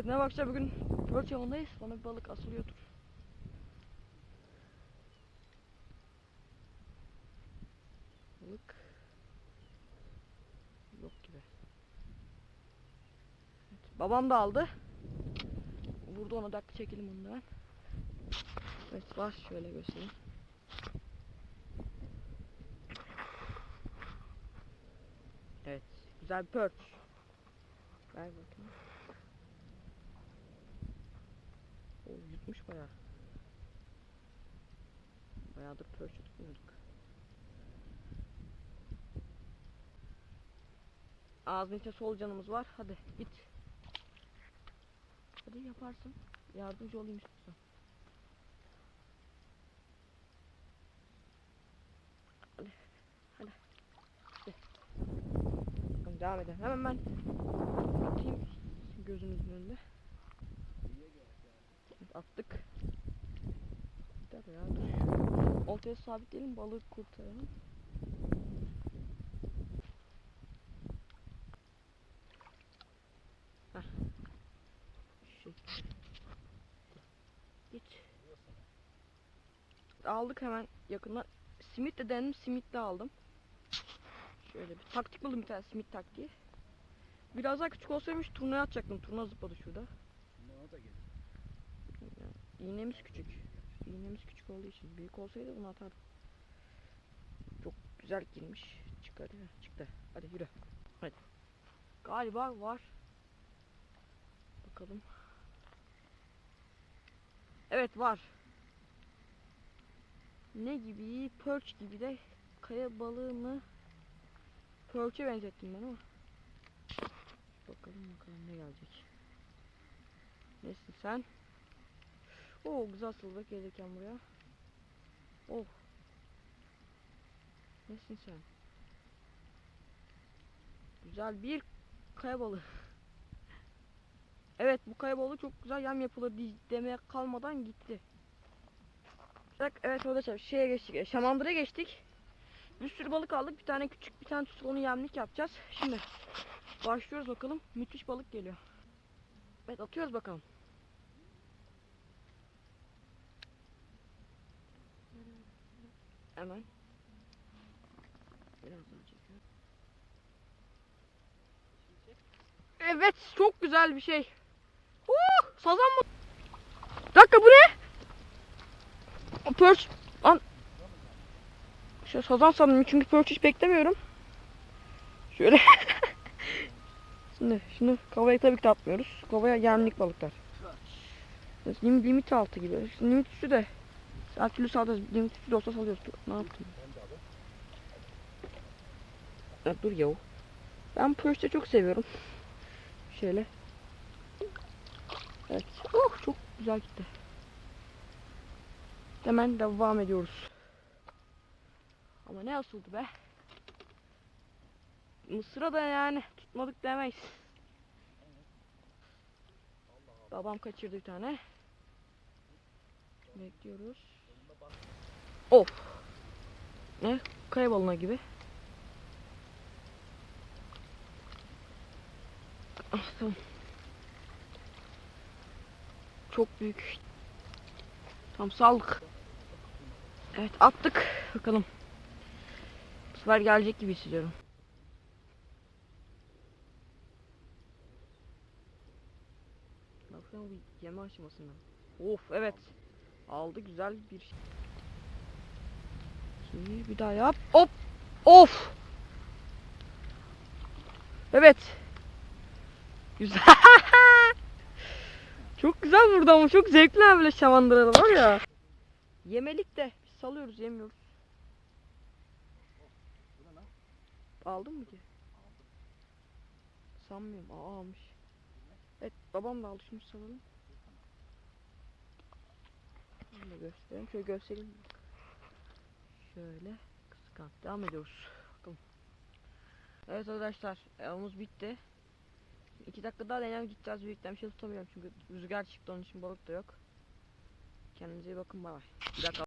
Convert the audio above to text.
Evet ne bakacağız bugün Pörç yolundayız. Bana bir balık asılıyordur. Balık yok gibi. Evet, babam da aldı. Vurdu ona dakika çekelim bundan. Evet var şöyle göstereyim. Evet güzel bir pörç. Ver bakayım. O yutmuş bayağı. Bayağıdır pörç tutmuyorduk. Ağzının içinde solucanımız var. Hadi git. Hadi yaparsın. Yardımcı olayım istiyorsan. Hadi. Hadi. Hadi. Devam edelim. Hemen ben atayım gözünüzün önünde. Evet, attık. Ya dur. Oltaya sabitleyelim balığı kurtaralım. Heh. Git. Aldık hemen yakından. Simit de denedim. Simit de aldım. Şöyle bir taktik buldum bir tane simit taktiği. Biraz daha küçük olsaymış turnaya atacaktım. Turna zıpladı şurada. İğnemiz küçük. İğnemiz küçük olduğu için. Büyük olsaydı bunu atardım. Çok güzel girmiş. Çıkarıyor. Çıktı. Hadi yürü. Hadi. Galiba var. Bakalım. Evet var. Ne gibi? Perch gibi de kaya balığı mı? Perch'e benzettim ben ama. Bakalım bakalım ne gelecek. Nesin sen? Oo güzel asıldı gelirken buraya. Oh. Nesin sen? Güzel bir kaya balığı. Evet bu kaya balığı çok güzel yem yapılır demeye kalmadan gitti. Bak evet arkadaşlar şeye geçtik. e, Şamandır'a geçtik. Bir sürü balık aldık. Bir tane küçük bir tane tutup onu yemlik yapacağız. Şimdi başlıyoruz bakalım. Müthiş balık geliyor. Evet atıyoruz bakalım. Hemen. Biraz daha çekiyorum. Evet çok güzel bir şey. Uh, sazan mı? Dakika bu ne? O Perch. Lan. Şöyle sazan sandım çünkü perch hiç beklemiyorum. Şöyle. Şimdi şunu kovaya tabii ki atmıyoruz. Kovaya yemlik balıklar. Lim, limit altı gibi. Limit üstü de her türlü salacağız. Limit üstü de olsa salıyoruz. Ne abi. Ya dur yahu. Ben Perch'te çok seviyorum. Şöyle. Evet. Oh çok güzel gitti. Hemen devam ediyoruz. Ama ne asıldı be. Mısır'a da yani tutmadık demeyiz. Babam kaçırdı bir tane. Bekliyoruz. Of. Ne? Kaya gibi. Ah tamam. Çok büyük. Tam saldık. Evet attık. Bakalım. Bu sefer gelecek gibi hissediyorum. Bakıyorum bu yeme aşamasında. Of evet. Aldı güzel bir şey. Şimdi bir daha yap. Hop. Of. Evet. Güzel. çok güzel burada ama çok zevkli böyle şamandıralı var ya. Yemelik de biz salıyoruz yemiyoruz. Aldın mı ki? Sanmıyorum. Aa almış. Evet babam da aldı şunu salalım. Şöyle göstereyim. Şöyle göstereyim. Şöyle kıskan. Devam ediyoruz. Bakalım. Evet arkadaşlar avımız bitti. İki dakika daha denem gideceğiz. Büyükten bir şey tutamıyorum çünkü rüzgar çıktı onun için balık da yok. Kendinize iyi bakın bay bay. Bir dakika.